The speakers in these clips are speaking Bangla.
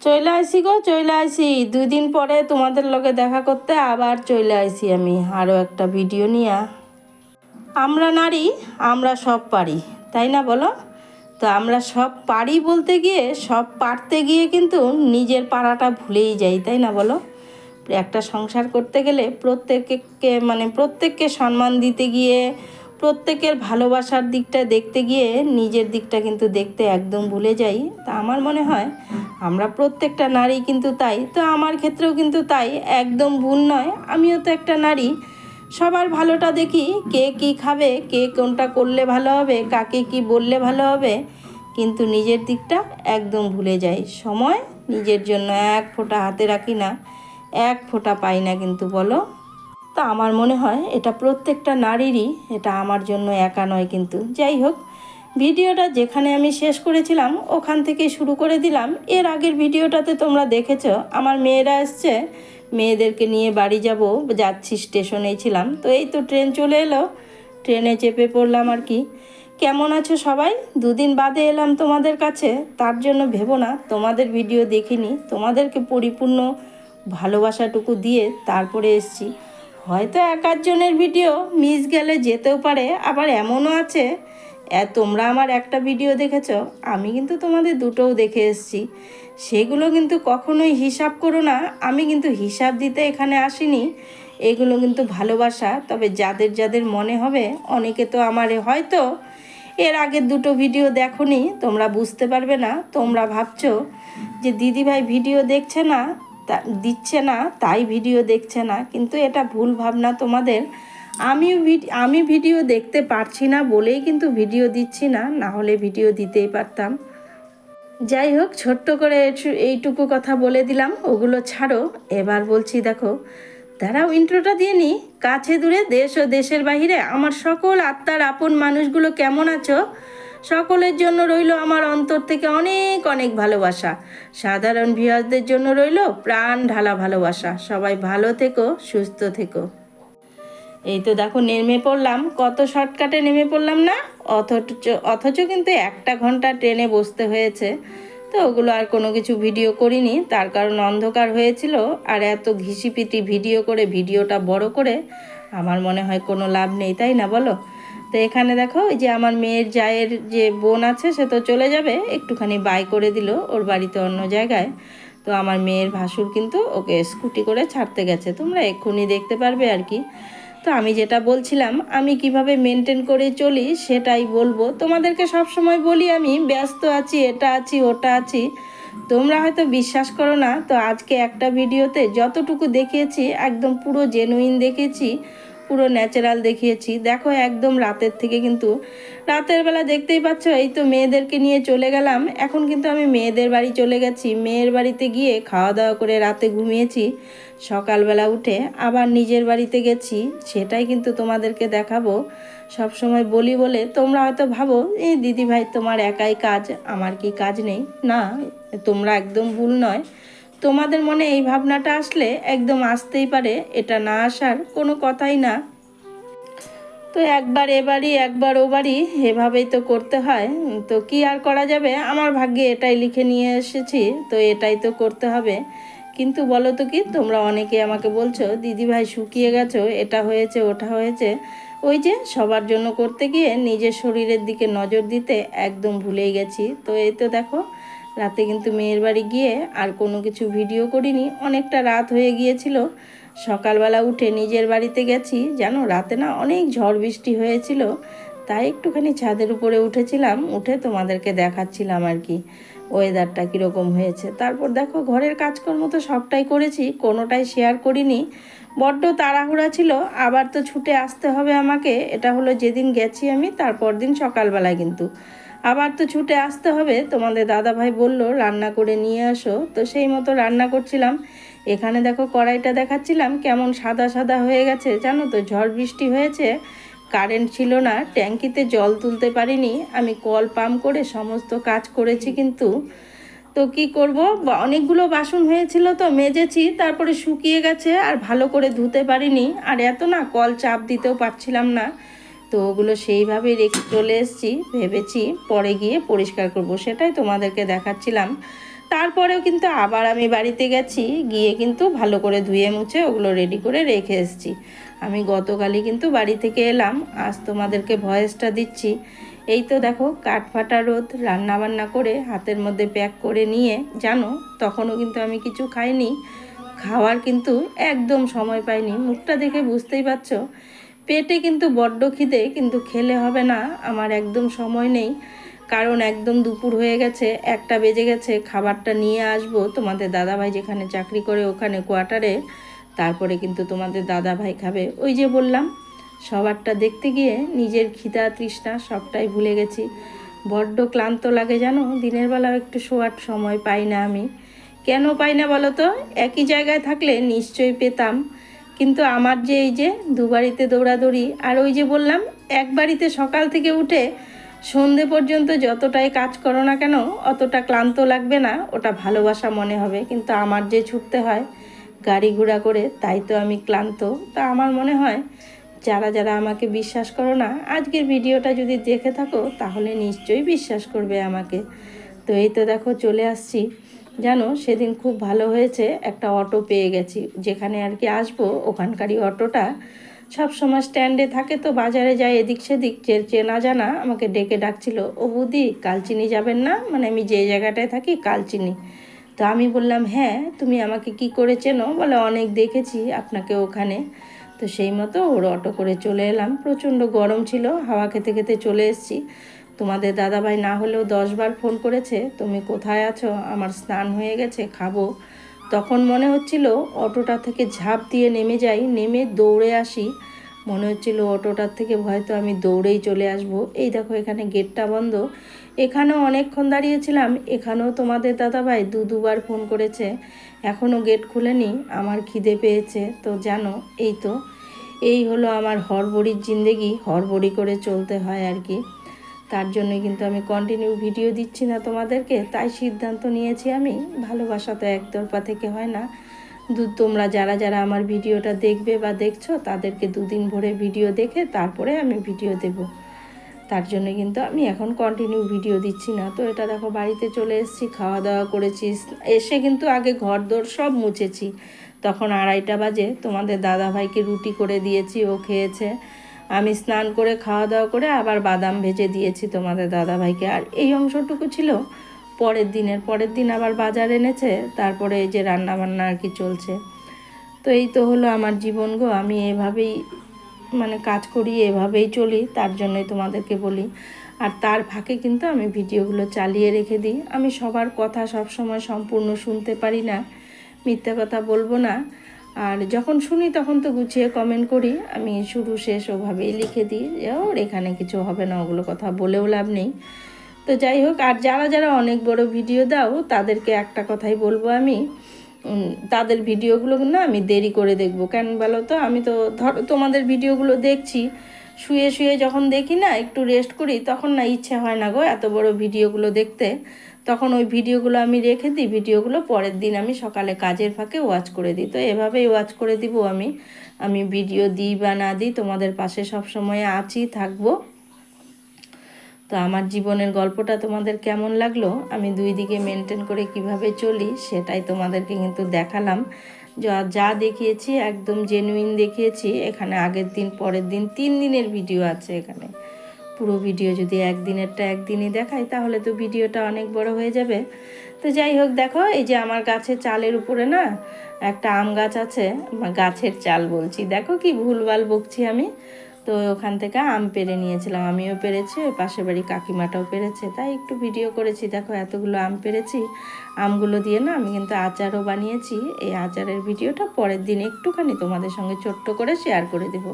চলে আইসি গো চলে আইসি দুই দিন পরে তোমাদের লগে দেখা করতে আবার চলে আইসি আমি আরও একটা ভিডিও নিয়ে। আমরা নারী, আমরা সব পারি, তাই না বলো? তো আমরা সব পারি বলতে গিয়ে, সব পারতে গিয়ে কিন্তু নিজের পাড়াটা ভুলেই যাই, তাই না বলো? একটা সংসার করতে গেলে প্রত্যেককে মানে প্রত্যেককে সম্মান দিতে গিয়ে প্রত্যেকের ভালোবাসার দিকটা দেখতে গিয়ে নিজের দিকটা কিন্তু দেখতে একদম ভুলে যাই। তা আমার মনে হয় আমরা প্রত্যেকটা নারী কিন্তু তাই। তো আমার ক্ষেত্রেও কিন্তু তাই, একদম ভুল নয়। আমিও তো একটা নারী। সবার ভালোটা দেখি, কে কি খাবে, কে কোনটা করলে ভালো হবে, কাকে কি বললে ভালো হবে। কিন্তু নিজের দিকটা একদম ভুলে যাই। সময় নিজের জন্য এক ফোঁটা হাতে রাখি না, এক ফোঁটা পাই না কিন্তু, বলো? তা আমার মনে হয় এটা প্রত্যেকটা নারীরই, এটা আমার জন্য একা নয় কিন্তু। যাই হোক, ভিডিওটা যেখানে আমি শেষ করেছিলাম, ওখান থেকে শুরু করে দিলাম। এর আগের ভিডিওটাতে তোমরা দেখেছ, আমার মেয়েরা এসছে, মেয়েদেরকে নিয়ে বাড়ি যাব, যাচ্ছি, স্টেশনেই ছিলাম। তো এই তো ট্রেন চলে এলো, ট্রেনে চেপে পড়লাম আর কি। কেমন আছো সবাই? দুদিন বাদে এলাম তোমাদের কাছে, তার জন্য ভেবো না, তোমাদের ভিডিও দেখিনি, তোমাদেরকে পরিপূর্ণ ভালোবাসাটুকু দিয়ে তারপরে এসছি। হয়তো এক আধজনের ভিডিও মিস গেলে যেতেও পারে, আবার এমনও আছে। তোমরা আমার একটা ভিডিও দেখেছ, আমি কিন্তু তোমাদের দুটোও দেখে এসছি। সেগুলো কিন্তু কখনোই হিসাব করো না, আমি কিন্তু হিসাব দিতে এখানে আসিনি। এগুলো কিন্তু ভালোবাসা, তবে যাদের যাদের মনে হবে, অনেকে তো আমার হয়তো এর আগের দুটো ভিডিও দেখোনি, তোমরা বুঝতে পারবে না, তোমরা ভাবছ যে দিদিভাই ভিডিও দেখছে না দিচ্ছে না, তাই ভিডিও দেখছে না। কিন্তু এটা ভুল ভাবনা তোমাদের। আমি আমি ভিডিও দেখতে পারছি না বলেই কিন্তু ভিডিও দিচ্ছি না না হলে ভিডিও দিতেই পারতাম। যাই হোক, ছোট্ট করে এইটুকু কথা বলে দিলাম, ওগুলো ছাড়ো। এবার বলছি, দেখো, দাঁড়াও ইন্ট্রোটা দিয়ে নি। কাছে দূরে, দেশ ও দেশের বাহিরে, আমার সকল আত্মার আপন মানুষগুলো কেমন আছো? সকলের জন্য রইল আমার অন্তর থেকে অনেক অনেক ভালোবাসা। সাধারণ ভিউয়ারদের জন্য রইল প্রাণ ঢালা ভালোবাসা। সবাই ভালো থেকো, সুস্থ থেকো। এই তো দেখো নেমে পড়লাম। কত শর্টকাটে নেমে পড়লাম না? অথচ অথচ কিন্তু একটা ঘণ্টা ট্রেনে বসতে হয়েছে। তো ওগুলো আর কোনো কিছু ভিডিও করিনি। তার কারণ অন্ধকার হয়েছিল। আর এত ঘিসিপিটি ভিডিও করে, ভিডিওটা বড় করে, আমার মনে হয় কোনো লাভ নেই, তাই না বলো? তো এখানে দেখো ওই যে আমার মেয়ের জায়ের যে বোন আছে, সে তো চলে যাবে। একটুখানি বাই করে দিল ওর বাড়িতে অন্য জায়গায়। তো আমার মেয়ের ভাসুর কিন্তু ওকে স্কুটি করে ছাড়তে গেছে। তোমরা এক্ষুনি দেখতে পারবে আর কি। তো আমি যেটা বলছিলাম, আমি কীভাবে মেনটেন করে চলি সেটাই বলব। তোমাদেরকে সব সময় বলি আমি, ব্যস্ত আছি, এটা আছি, ওটা আছি। তোমরা হয়তো বিশ্বাস করো না, তো আজকে একটা ভিডিওতে যতটুকু দেখিয়েছি, একদম পুরো জেনুইন দেখেছি পুরো ন্যাচারাল দেখিয়েছি। দেখো একদম রাতের থেকে কিন্তু রাতের বেলা দেখতেই পাচ্ছ, এই তো মেয়েদেরকে নিয়ে চলে গেলাম। এখন কিন্তু আমি মেয়েদের বাড়ি চলে গেছি। মেয়ের বাড়িতে গিয়ে খাওয়া দাওয়া করে রাতে ঘুমিয়েছি। সকালবেলা উঠে আবার নিজের বাড়িতে গেছি। সেটাই কিন্তু তোমাদেরকে দেখাবো। সব সময় বলি বলে তোমরা হয়তো ভাবো এই দিদি ভাই তোমার একাই কাজ, আমার কি কাজ নেই? না, তোমরা একদম ভুল নয়। তোমাদের মনে এই ভাবনাটা আসলে একদম আসতেই পারে, এটা না আসার কোনো কথাই না। তো একবার এ বাড়ি, একবার ও বাড়ি, এভাবেই তো করতে হয়। তো কি আর করা যাবে? আমার ভাগ্যে এটাই লিখে নিয়ে এসেছি, তো এটাই তো করতে হবে। কিন্তু বলো তো কি, তোমরা অনেকে আমাকে বলছো, দিদি ভাই শুকিয়ে গেছো, এটা হয়েছে, ওটা হয়েছে। ওই যে সবার জন্য করতে গিয়ে নিজের শরীরের দিকে নজর দিতে একদম ভুলেই গেছি। তো এই তো দেখো রাতে কিন্তু মেয়ের বাড়ি গিয়ে আর কোনো কিছু ভিডিও করিনি। অনেকটা রাত হয়ে গিয়েছিল। সকালবেলা উঠে নিজের বাড়িতে গেছি। জানো, রাতে না অনেক ঝড় বৃষ্টি হয়েছিল। তাই একটুখানি ছাদের উপরে উঠেছিলাম। উঠে তোমাদেরকে দেখাচ্ছিলাম আর কি ওয়েদারটা কীরকম হয়েছে। তারপর দেখো, ঘরের কাজকর্ম তো সবটাই করেছি, কোনোটাই শেয়ার করিনি। বড্ড তাড়াহুড়া ছিল। আবার তো ছুটে আসতে হবে আমাকে। এটা হলো যেদিন গেছি আমি, তারপর দিন সকালবেলায় কিন্তু। আবার তো ছুটে আসতে হবে। তোমাদের দাদাভাই বলল, রান্না করে নিয়ে আসো। তো সেই মতো রান্না করছিলাম। এখানে দেখো কড়াইটা দেখাচ্ছিলাম, কেমন সাদা সাদা হয়ে গেছে। জানো তো, ঝড় বৃষ্টি হয়েছে, কারেন্ট ছিল না, ট্যাঙ্কিতে জল তুলতে পারিনি। আমি কল পাম্প করে সমস্ত কাজ করেছি কিন্তু। তো কি করব? অনেকগুলো বাসন হয়েছিল তো, মেজেছি, তারপরে শুকিয়ে গেছে, আর ভালো করে ধুতে পারিনি। আর এত না কল চাপ দিতেও পারছিলাম না। তো ওগুলো সেইভাবে রেখে চলে এসেছি, ভেবেছি পরে গিয়ে পরিষ্কার করব, সেটাই তোমাদেরকে দেখাচ্ছিলাম। তারপরেও কিন্তু আবার আমি বাড়িতে গেছি, গিয়ে কিন্তু ভালো করে ধুয়ে মুছে ওগুলো রেডি করে রেখে এসেছি। আমি গতকালই কিন্তু বাড়ি থেকে এলাম, আজ তোমাদেরকে ভয়েসটা দিচ্ছি। এই তো দেখো, কাঠফাটা রোদ, রান্নাবান্না করে হাতের মধ্যে প্যাক করে নিয়ে, জানো, তখনও কিন্তু আমি কিছু খাইনি। খাওয়ার কিন্তু একদম সময় পাইনি, মুখটা দেখে বুঝতেই পারছ। পেটে কিন্তু বড্ড খিদে, কিন্তু খেলে হবে না, আমার একদম সময় নেই। কারণ একদম দুপুর হয়ে গেছে, একটা বেজে গেছে, খাবারটা নিয়ে আসব। তোমাদের দাদাভাই যেখানে চাকরি করে ওখানে কোয়ার্টারে, তারপরে কিন্তু তোমাদের দাদাভাই খাবে। ওই যে বললাম, সবারটা দেখতে গিয়ে নিজের খিদা তৃষ্ণা সবটাই ভুলে গেছি। বড্ড ক্লান্ত লাগে জানো, দিনের বেলাও একটু শোয়ার সময় পাই না আমি। কেন পাই না বলো তো? একই জায়গায় থাকলে নিশ্চয়ই পেতাম। কিন্তু আমার যে এই যে দুবাড়িতে দৌড়াদৌড়ি, আর ওই যে বললাম, এক বাড়িতে সকাল থেকে উঠে সন্ধে পর্যন্ত যতটাই কাজ করো না কেন, অতটা ক্লান্ত লাগবে না, ওটা ভালোবাসা মনে হবে। কিন্তু আমার যে ছুটতে হয় গাড়ি ঘোড়া করে, তাই তো আমি ক্লান্ত। তা আমার মনে হয় যারা যারা আমাকে বিশ্বাস করো না, আজকের ভিডিওটা যদি দেখে থাকো, তাহলে নিশ্চয়ই বিশ্বাস করবে আমাকে। তো এই তো দেখো, চলে আসছি। জানো, সেদিন খুব ভালো হয়েছে, একটা অটো পেয়ে গেছি। যেখানে আর কি আসব, ওখানকারই অটোটা। সব সময় স্ট্যান্ডে থাকে তো, বাজারে যায় এদিক সেদিক চেনা জানা আমাকে ডেকে ডাকছিল, ও বুদি, কালচিনি যাবেন না? মানে আমি যে জায়গাটায় থাকি, কালচিনি। তো আমি বললাম হ্যাঁ তুমি আমাকে কি করে চেনো? বলে, অনেক দেখেছি আপনাকে ওখানে। তো সেই মতো ওর অটো করে চলে এলাম। প্রচণ্ড গরম ছিল, হাওয়া খেতে খেতে চলে এসেছি। তোমাদের দাদাভাই না হলেও দশবার ফোন করেছে, তুমি কোথায় আছো? আমার স্নান হয়ে গেছে, খাব। তখন মনে হচ্ছিল অটোটা থেকে ঝাঁপ দিয়ে নেমে যাই, নেমে দৌড়ে আসি। মনে হচ্ছিল অটোটার থেকে হয়তো আমি দৌড়েই চলে আসব। এই দেখো, এখানে গেটটা বন্ধ। এখানেও অনেকক্ষণ দাঁড়িয়েছিলাম, এখানেও তোমাদের দাদাভাই দু দুবার ফোন করেছে। এখনও গেট খুলেনি, আমার খিদে পেয়েছে। তো জানো, এই তো, এই হলো আমার হরবড়ির জিন্দেগি, হরবড়ি করে চলতে হয় আর কি। তার জন্য কিন্তু আমি কন্টিনিউ ভিডিও দিচ্ছি না তোমাদেরকে, তাই সিদ্ধান্ত নিয়েছি আমি। ভালোবাসা তো একতরফা থেকে হয় না। দু, তোমরা যারা যারা আমার ভিডিওটা দেখবে বা দেখছ, তাদেরকে দুদিন ভরে ভিডিও দেখে তারপরে আমি ভিডিও দেব। তার জন্য কিন্তু আমি এখন কন্টিনিউ ভিডিও দিচ্ছি না। তো এটা দেখো, বাড়িতে চলে এসেছি, খাওয়া দাওয়া করেছি, এসে কিন্তু আগে ঘর দোর সব মুছেছি। তখন আড়াইটা বাজে, তোমাদের দাদাভাইকে রুটি করে দিয়েছি, ও খেয়েছে। আমি স্নান করে খাওয়া দাওয়া করে আবার বাদাম ভেজে দিয়েছি তোমাদের দাদাভাইকে। আর এই অংশটুকু ছিল। পরের দিনের, পরের দিন আবার বাজার এনেছে, তারপরে এই যে রান্না বান্না আর কি চলছে। তো এই তো হলো আমার জীবন গো, আমি এভাবেই মানে কাজ করি, এভাবেই চলি, তার জন্যই তোমাদেরকে বলি। আর তার ফাঁকে কিন্তু আমি ভিডিওগুলো চালিয়ে রেখে দিই। আমি সবার কথা সব সময় সম্পূর্ণ শুনতে পারি না, মিথ্যা কথা বলব না। আর যখন শুনি তখন তো গুছিয়ে কমেন্ট করি। আমি শুরু শেষ ওভাবেই লিখে দিই যে, ওর এখানে কিছু হবে না, ওগুলো কথা বলেও লাভ নেই। তো যাই হোক, আর যারা যারা অনেক বড় ভিডিও দাও, তাদেরকে একটা কথাই বলব আমি। তাদের ভিডিওগুলো না আমি দেরি করে দেখব। কেন বলো তো? আমি তো ধরো তোমাদের ভিডিওগুলো দেখছি। শুয়ে শুয়ে যখন দেখি না, একটু রেস্ট করি, তখন না ইচ্ছে হয় না গো এত বড় ভিডিওগুলো দেখতে। তখন ওই ভিডিওগুলো আমি রেখে দিই, ভিডিওগুলো পরের দিন আমি সকালে কাজের ফাঁকে ওয়াচ করে দিই। তো এভাবেই ওয়াচ করে দিব আমি। আমি ভিডিও দিই বা না দিই, তোমাদের পাশে সব সময় আছি, থাকব। তো আমার জীবনের গল্পটা তোমাদের কেমন লাগল? আমি দুই দিকে মেনটেন করে কীভাবে চলি সেটাই তোমাদেরকে কিন্তু দেখালাম। যা যা দেখিয়েছি, একদম জেনুইন দেখিয়েছি। এখানে আগের দিন, পরের দিন, তিন দিনের ভিডিও আছে এখানে। পুরো ভিডিও যদি একদিনেরটা একদিনই দেখাই, তাহলে তো ভিডিওটা অনেক বড় হয়ে যাবে। তো যাই হোক, দেখো, এই যে আমার গাছের চালের উপরে না একটা আম গাছ আছে গাছের চাল বলছি। দেখো কি ভুলভাল বকছি আমি। তো ওখান থেকে আম পেরে নিয়েছিলাম, আমিও পেরেছি, ওই পাশের বাড়ি কাকিমাটাও পেরেছে। তাই একটু ভিডিও করেছি, দেখো, এতগুলো আম পেরেছি। আমগুলো দিয়ে না আমি কিন্তু আচারও বানিয়েছি। এই আচারের ভিডিওটা পরের দিন একটুখানি তোমাদের সঙ্গে ছোট্ট করে শেয়ার করে দেবো।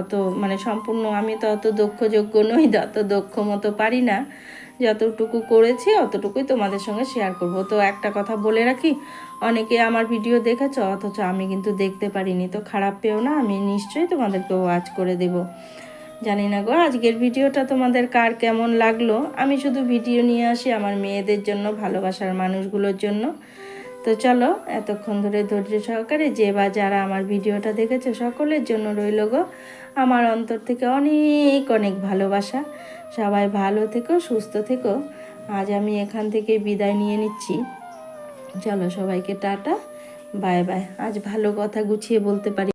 অত মানে সম্পূর্ণ আমি তো অত দক্ষযোগ্য নই অত দক্ষ মতো পারি না, যতটুকু করেছি অতটুকুই তোমাদের সঙ্গে শেয়ার করব। তো একটা কথা বলে রাখি, অনেকে আমার ভিডিও দেখেছ, অথচ আমি কিন্তু দেখতে পারিনি, তো খারাপ পেও না, আমি নিশ্চয়ই তোমাদেরকে ওয়াচ করে দেব। জানি না গো, আজকের ভিডিওটা তোমাদের কার কেমন লাগল? আমি শুধু ভিডিও নিয়ে আসি আমার মেয়েদের জন্য, ভালোবাসার মানুষগুলোর জন্য। তো চলো, এতক্ষণ ধরে ধৈর্য সহকারে যে বা যারা আমার ভিডিওটা দেখেছে, সকলের জন্য রইল গো। আমার অন্তর থেকে অনেক অনেক ভালোবাসা। সবাই ভালো থেকো, সুস্থ থেকো। আজ আমি এখান থেকে বিদায় নিয়ে নিচ্ছি। চলো সবাইকে টাটা, বাই বাই। আজ ভালো কথা গুছিয়ে বলতে পারি।